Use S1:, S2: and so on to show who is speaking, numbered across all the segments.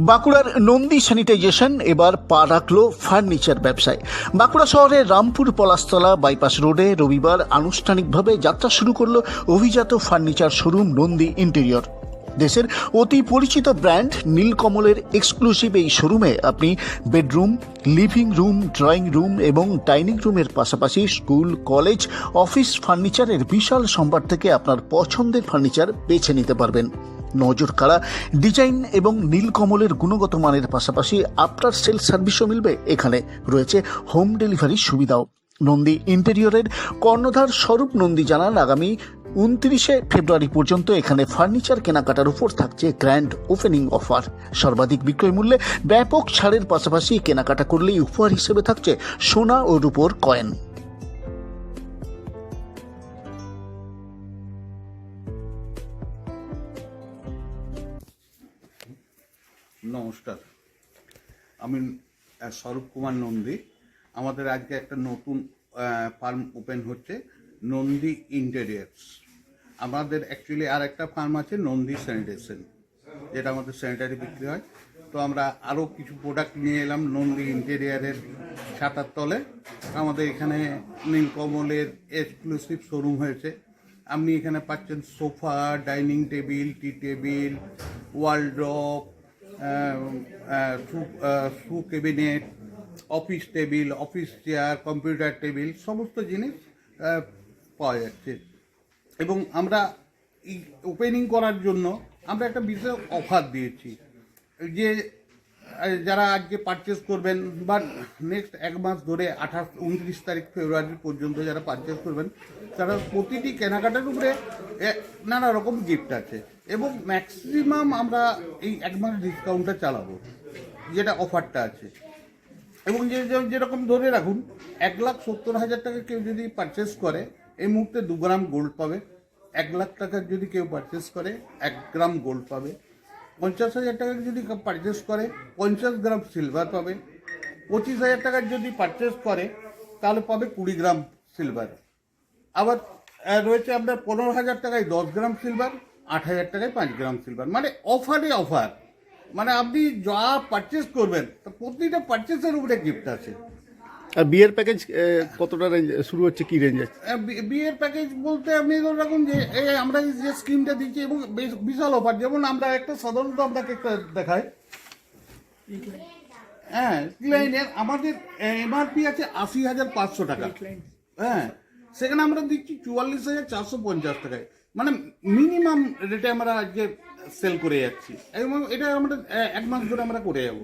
S1: বাঁকুড়ার নন্দী স্যানিটাইজেশন এবার পা রাখল ফার্নিচার ব্যবসায়। বাঁকুড়া শহরের রামপুর পলাশতলা বাইপাস রোডে রবিবার আনুষ্ঠানিকভাবে যাত্রা শুরু করল অভিজাত ফার্নিচার শোরুম নন্দী ইন্টেরিয়র। দেশের অতি পরিচিত ব্র্যান্ড নীলকমলের এক্সক্লুসিভ এই শোরুমে আপনি bedroom, living room, drawing room এবং ডাইনিং রুমের পাশাপাশি স্কুল, কলেজ, অফিস ফার্নিচারের বিশাল সম্ভার থেকে আপনার পছন্দের ফার্নিচার বেছে নিতে পারবেন। নজর কাড়া, ডিজাইন এবং নীলকমলের গুণগত মানের পাশাপাশি আফটার সেল সার্ভিসও মিলবে। এখানে রয়েছে হোম ডেলিভারির সুবিধাও। নন্দী ইন্টেরিয়রের কর্ণধার স্বরূপ নন্দী জানান, আগামী উনত্রিশে ফেব্রুয়ারি পর্যন্ত এখানে ফার্নিচার কেনাকাটার উপর থাকছে গ্র্যান্ড ওপেনিং অফার। সর্বাধিক বিক্রয় মূল্যে ব্যাপক ছাড়ের পাশাপাশি কেনাকাটা করলেই উপহার হিসেবে থাকছে সোনা ও রূপোর কয়েন।
S2: নমস্কার। আমি স্বরূপ কুমার নন্দী। আমাদের আজকে একটা নতুন ফার্ম ওপেন হচ্ছে নন্দী ইন্টেরিয়ার্স। আমাদের অ্যাকচুয়ালি আর একটা ফার্ম আছে নন্দী স্যানিটেশন, যেটা আমাদের স্যানিটারি বিক্রি হয়। তো আমরা আরও কিছু প্রোডাক্ট নিয়ে এলাম নন্দী ইন্টেরিয়ারের ছাতার তলে। আমাদের এখানে নীলকমলের এক্সক্লুসিভ শোরুম হয়েছে। আপনি এখানে পাচ্ছেন sofa, dining table, T table wardrobe shoe cabinet office table office chair computer table সমস্ত জিনিস পাওয়া যাচ্ছে। এবং আমরা ওপেনিং করার জন্য আমরা একটা বিশেষ অফার দিয়েছি। যে যারা আজকে পারচেস করবেন বা নেক্সট এক মাস ধরে আঠাশ, উনত্রিশ তারিখ ফেব্রুয়ারি পর্যন্ত যারা পারচেস করবেন, তারা প্রতিটি কেনাকাটার উপরে নানা রকম গিফট আছে। এবং ম্যাক্সিমাম আমরা এই এক মাস ডিসকাউন্টটা চালাবো, যেটা অফারটা আছে। এবং যে- যেরকম ধরে রাখুন, এক লাখ সত্তর হাজার টাকা কেউ যদি পারচেস করে, এই মুহূর্তে দু গ্রাম গোল্ড পাবে। এক লাখ টাকার যদি কেউ পারচেস করে, এক গ্রাম গোল্ড পাবে। পঞ্চাশ হাজার টাকার যদি পারচেস করে, পঞ্চাশ গ্রাম সিলভার পাবে। পঁচিশ হাজার টাকার যদি পারচেস করে, তাহলে পাবে কুড়ি গ্রাম সিলভার আবার রয়েছে আপনার পনেরো হাজার টাকায় দশ গ্রাম সিলভার আট হাজার টাকায় পাঁচ গ্রাম সিলভার মানে অফারে অফার মানে আপনি যা পারচেস করবেন প্রতিটা পারচেসের উপরে গিফট আছে।
S3: আর বিয়ের প্যাকেজ কতটা রেঞ্জ শুরু হচ্ছে কি রেঞ্জ আছে?
S2: বিয়ের প্যাকেজ বলতে আপনি ধরে রাখুন যে এই আমরা এই যে স্কিমটা দিচ্ছি এবং বেশ বিশাল অফার যেমন আমরা একটা সাধারণত আপনাকে একটা দেখাই। হ্যাঁ ক্লাইনের আমাদের এমআরপি আছে আশি হাজার পাঁচশো টাকা। হ্যাঁ সেখানে আমরা দিচ্ছি চুয়াল্লিশ হাজার চারশো পঞ্চাশ টাকায়। মানে মিনিমাম রেটে আমরা আজকে সেল করে যাচ্ছি। এবং এটা আমরা এক মাস ধরে আমরা করে যাব।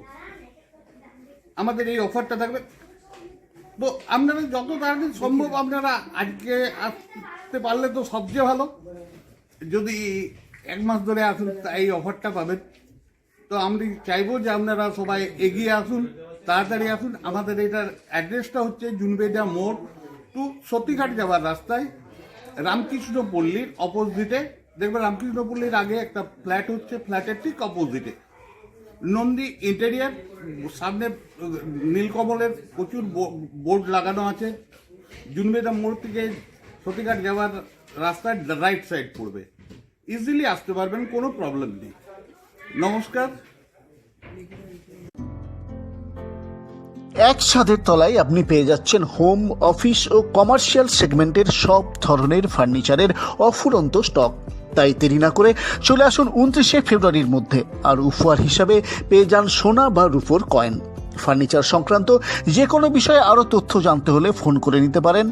S2: আমাদের এই অফারটা থাকবে আপনারা যত তাড়াতাড়ি সম্ভব আপনারা আজকে আসতে পারলে তো সবচেয়ে ভালো। যদি এক মাস ধরে আসুন এই অফারটা পাবেন। তো আমি চাইব যে আপনারা সবাই এগিয়ে আসুন, তাড়াতাড়ি আসুন। আমাদের এটার অ্যাড্রেসটা হচ্ছে জুনবেদা মোড় টু সতীঘাট যাওয়ার রাস্তায়, রামকৃষ্ণ পল্লীর অপোজিটে। দেখবেন, রামকৃষ্ণ পল্লীর আগে একটা ফ্ল্যাট হচ্ছে, ফ্ল্যাটের ঠিক অপোজিটে। নন্দী ইন্টেরিয়ার সামনে নীলকমলের প্রচুর বোর্ড লাগানো আছে। জুনবেদা মোড় থেকে সতীঘাট যাওয়ার রাস্তার রাইট সাইড পড়বে। ইজিলি আসতে পারবেন, কোনো প্রবলেম নেই। নমস্কার।
S1: এক ছাদের তলায় আপনি পেয়ে যাচ্ছেন হোম অফিস ও কমার্শিয়াল সেগমেন্টের সব ধরনের ফার্নিচারের অফুরন্ত স্টক তাই দেরি না করে চলে আসুন উনত্রিশে ফেব্রুয়ারির মধ্যে, আর উপহার হিসাবে পেয়ে যান সোনা বা রূপোর কয়েন। ফার্নিচার সংক্রান্ত যে কোনো বিষয়ে আরও তথ্য জানতে হলে ফোন করে নিতে পারেন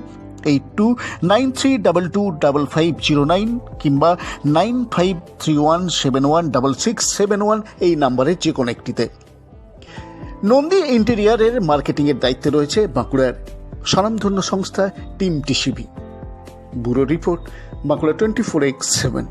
S1: eight two nine three double two double five zero nine কিংবা nine five three one seven one double six seven one এই নাম্বারের যে কোনো একটিতে। নন্দী ইন্টেরিয়ারের মার্কেটিংয়ের দায়িত্বে রয়েছে বাঁকুড়ার স্বনামধন্য সংস্থা team TCB. Bureau report Bankura twenty four X seven